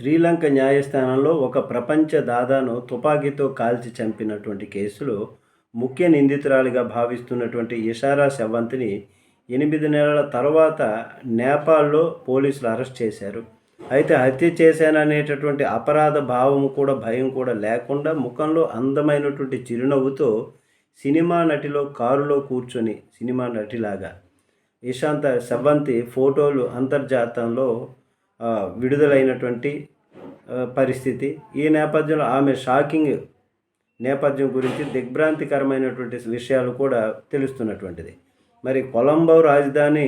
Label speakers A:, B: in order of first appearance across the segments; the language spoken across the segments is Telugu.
A: శ్రీలంక న్యాయస్థానంలో ఒక ప్రపంచ దాదాను తుపాకీతో కాల్చి చంపినటువంటి కేసులో ముఖ్య నిందితురాలిగా భావిస్తున్నటువంటి ఇషారా శవంతిని ఎనిమిది నెలల తర్వాత నేపాల్లో పోలీసులు అరెస్ట్ చేశారు. అయితే హత్య చేశాననేటటువంటి అపరాధ భావము కూడా భయం కూడా లేకుండా ముఖంలో అందమైనటువంటి చిరునవ్వుతో సినిమా నటిలో కారులో కూర్చొని సినిమా నటిలాగా ఇషాంత శవంతి ఫోటోలు అంతర్జాతంలో విడుదలైనటువంటి పరిస్థితి. ఈ నేపథ్యంలో ఆమె షాకింగ్ నేపథ్యం గురించి దిగ్భ్రాంతికరమైనటువంటి విషయాలు కూడా తెలుస్తున్నటువంటిది. మరి కొలంబో రాజధాని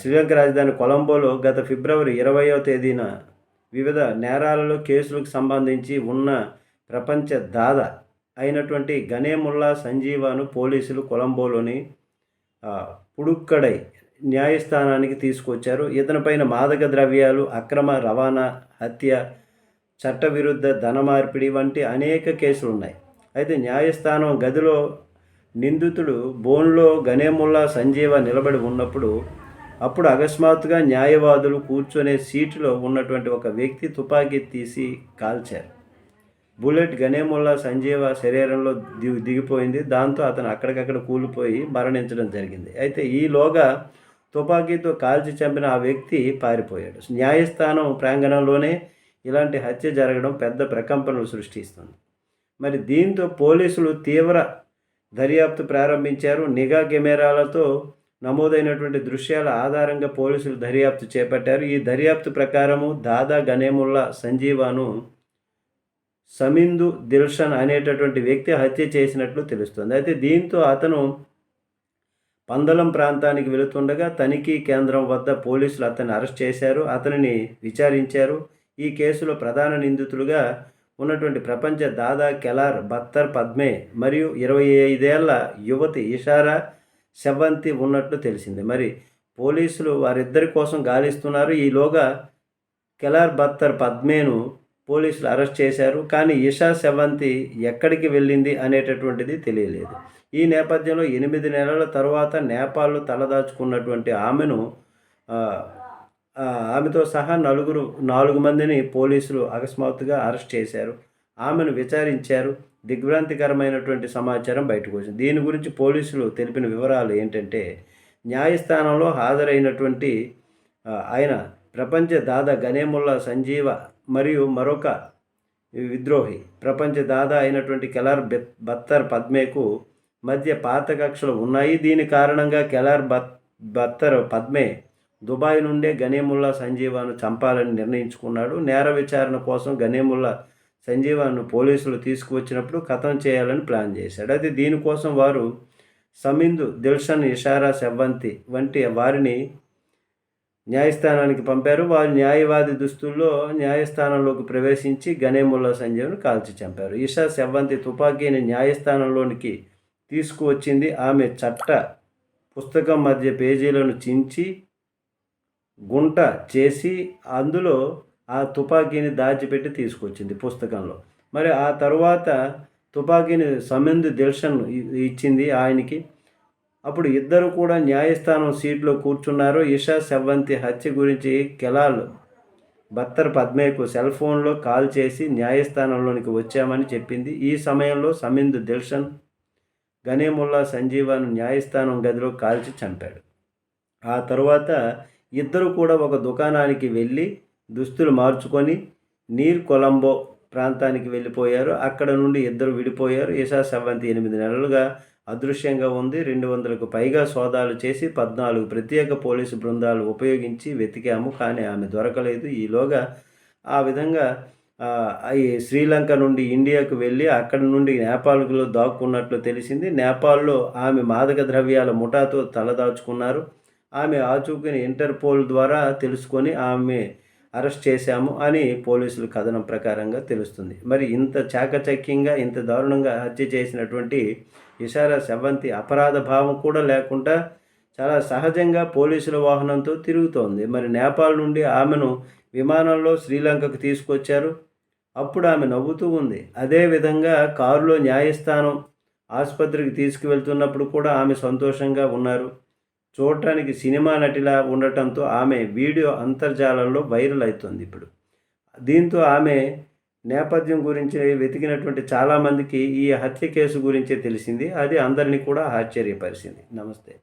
A: శ్రీలంక రాజధాని కొలంబోలో గత ఫిబ్రవరి ఇరవయో తేదీన వివిధ నేరాలలో కేసులకు సంబంధించి ఉన్న ప్రపంచ దాద అయినటువంటి గనేముల్లా సంజీవాను పోలీసులు కొలంబోలోని పుడుక్కడై న్యాయస్థానానికి తీసుకొచ్చారు. ఇతనిపైన మాదక ద్రవ్యాలు అక్రమ రవాణా హత్య చట్టవిరుద్ధ ధన మార్పిడి వంటి అనేక కేసులు ఉన్నాయి అయితే న్యాయస్థానం గదిలో నిందితుడు బోన్లో గనేముల్లా సంజీవ నిలబడి ఉన్నప్పుడు అప్పుడు అకస్మాత్తుగా న్యాయవాదులు కూర్చునే సీటులో ఉన్నటువంటి ఒక వ్యక్తి తుపాకీ తీసి కాల్చారు. బుల్లెట్ గనేముల్లా సంజీవ శరీరంలో దిగి దిగిపోయింది. దాంతో అతను అక్కడికక్కడ కూలిపోయి మరణించడం జరిగింది. అయితే ఈలోగా తుపాకీతో కాల్చి చంపిన ఆ వ్యక్తి పారిపోయాడు. న్యాయస్థానం ప్రాంగణంలోనే ఇలాంటి హత్య జరగడం పెద్ద ప్రకంపనలు సృష్టిస్తుంది. మరి దీంతో పోలీసులు తీవ్ర దర్యాప్తు ప్రారంభించారు. నిఘా కెమెరాలతో నమోదైనటువంటి దృశ్యాల ఆధారంగా పోలీసులు దర్యాప్తు చేపట్టారు. ఈ దర్యాప్తు ప్రకారము దాదా గనేముల్లా సంజీవాను సమిందు దిల్షన్ అనేటటువంటి వ్యక్తి హత్య చేసినట్లు తెలుస్తుంది. అయితే దీంతో అతను పందలం ప్రాంతానికి వెళుతుండగా తనిఖీ కేంద్రం వద్ద పోలీసులు అతన్ని అరెస్ట్ చేశారు అతనిని విచారించారు. ఈ కేసులో ప్రధాన నిందితులుగా ఉన్నటువంటి ప్రపంచ దాదా కెలార్ బత్తర్ పద్మే మరియు ఇరవై ఐదేళ్ళ యువతి ఇషారా శవంతి ఉన్నట్లు తెలిసింది. మరి పోలీసులు వారిద్దరి కోసం గాలిస్తున్నారు. ఈలోగా కెలార్ బత్తర్ పద్మేను పోలీసులు అరెస్ట్ చేశారు కానీ ఇషా శవంతి ఎక్కడికి వెళ్ళింది అనేటటువంటిది తెలియలేదు. ఈ నేపథ్యంలో ఎనిమిది నెలల తర్వాత నేపాల్లో తలదాచుకున్నటువంటి ఆమెను ఆమెతో సహా నలుగురు నాలుగు మందిని పోలీసులు అకస్మాత్తుగా అరెస్ట్ చేశారు. ఆమెను విచారించారు. దిగ్భ్రాంతికరమైనటువంటి సమాచారం బయటకు వచ్చింది. దీని గురించి పోలీసులు తెలిపిన వివరాలు ఏంటంటే న్యాయస్థానంలో హాజరైనటువంటి ఆయన ప్రపంచ దాదా గనేముల్లా సంజీవ మరియు మరొక విద్రోహి. ప్రపంచ దాదా అయినటువంటి కెలార్ బెత్ బత్తర్ పద్మేకు మధ్య పాత కక్షలు ఉన్నాయి. దీని కారణంగా కెలార్ బత్ బత్తర్ పద్మే దుబాయ్ నుండే గనేముల్లా సంజీవాను చంపాలని నిర్ణయించుకున్నాడు. నేర విచారణ కోసం గనేముల్లా సంజీవాను పోలీసులు తీసుకువచ్చినప్పుడు కథం చేయాలని ప్లాన్ చేశాడు. అది దీనికోసం వారు సమిందు దిల్షన్ ఇషారా సెవ్వంతి వంటి వారిని న్యాయస్థానానికి పంపారు. వారు న్యాయవాది దుస్తుల్లో న్యాయస్థానంలోకి ప్రవేశించి గనేముల్లా సంజయ్ను కాల్చి చంపారు. ఇషా సెవ్వంతి తుపాకీని న్యాయస్థానంలోనికి తీసుకువచ్చింది. ఆమె చట్ట పుస్తకం మధ్య పేజీలను చించి గుంట చేసి అందులో ఆ తుపాకీని దాచిపెట్టి తీసుకొచ్చింది పుస్తకంలో. మరి ఆ తరువాత తుపాకీని సమెందు దిల్షన్ ఇచ్చింది ఆయనకి. అప్పుడు ఇద్దరు కూడా న్యాయస్థానం సీట్లో కూర్చున్నారు. ఇషా సెవ్వంతి హత్య గురించి కెలాల్ బత్తర్ పద్మేకు సెల్ ఫోన్లో కాల్ చేసి న్యాయస్థానంలోనికి వచ్చామని చెప్పింది. ఈ సమయంలో సమింద్ దిల్షన్ గనేముల్లా సంజీవాను న్యాయస్థానం గదిలో కాల్చి చంపాడు. ఆ తరువాత ఇద్దరు కూడా ఒక దుకాణానికి వెళ్ళి దుస్తులు మార్చుకొని నీర్ కొలంబో ప్రాంతానికి వెళ్ళిపోయారు. అక్కడ నుండి ఇద్దరు విడిపోయారు. ఇషా సెవంతి ఎనిమిది నెలలుగా అదృశ్యంగా ఉంది. రెండు వందలకు పైగా సోదాలు చేసి పద్నాలుగు ప్రత్యేక పోలీసు బృందాలు ఉపయోగించి వెతికాము కానీ ఆమె దొరకలేదు. ఈలోగా ఆ విధంగా శ్రీలంక నుండి ఇండియాకు వెళ్ళి అక్కడి నుండి నేపాల్లో దాక్కున్నట్లు తెలిసింది. నేపాల్లో ఆమె మాదక ద్రవ్యాల ముఠాతో తలదాచుకున్నారు. ఆమె ఆచూకని ఇంటర్పోల్ ద్వారా తెలుసుకొని ఆమె అరెస్ట్ చేశాము అని పోలీసుల కథనం ప్రకారంగా తెలుస్తుంది. మరి ఇంత చాకచక్యంగా ఇంత దారుణంగా హత్య చేసినటువంటి ఇషారా శవంతి అపరాధ భావం కూడా లేకుండా చాలా సహజంగా పోలీసుల వాహనంతో తిరుగుతోంది. మరి నేపాల్ నుండి ఆమెను విమానంలో శ్రీలంకకు తీసుకొచ్చారు. అప్పుడు ఆమె నవ్వుతూ ఉంది. అదేవిధంగా కారులో న్యాయస్థానం ఆసుపత్రికి తీసుకువెళ్తున్నప్పుడు కూడా ఆమె సంతోషంగా ఉన్నారు. చూడటానికి సినిమా నటిలా ఉండటంతో ఆమె వీడియో అంతర్జాలంలో వైరల్ అవుతుంది ఇప్పుడు. దీంతో ఆమె నేపథ్యం గురించి వెతికినటువంటి చాలామందికి ఈ హత్య కేసు గురించే తెలిసింది. అది అందరినీ కూడా ఆశ్చర్యపరిచింది. నమస్తే.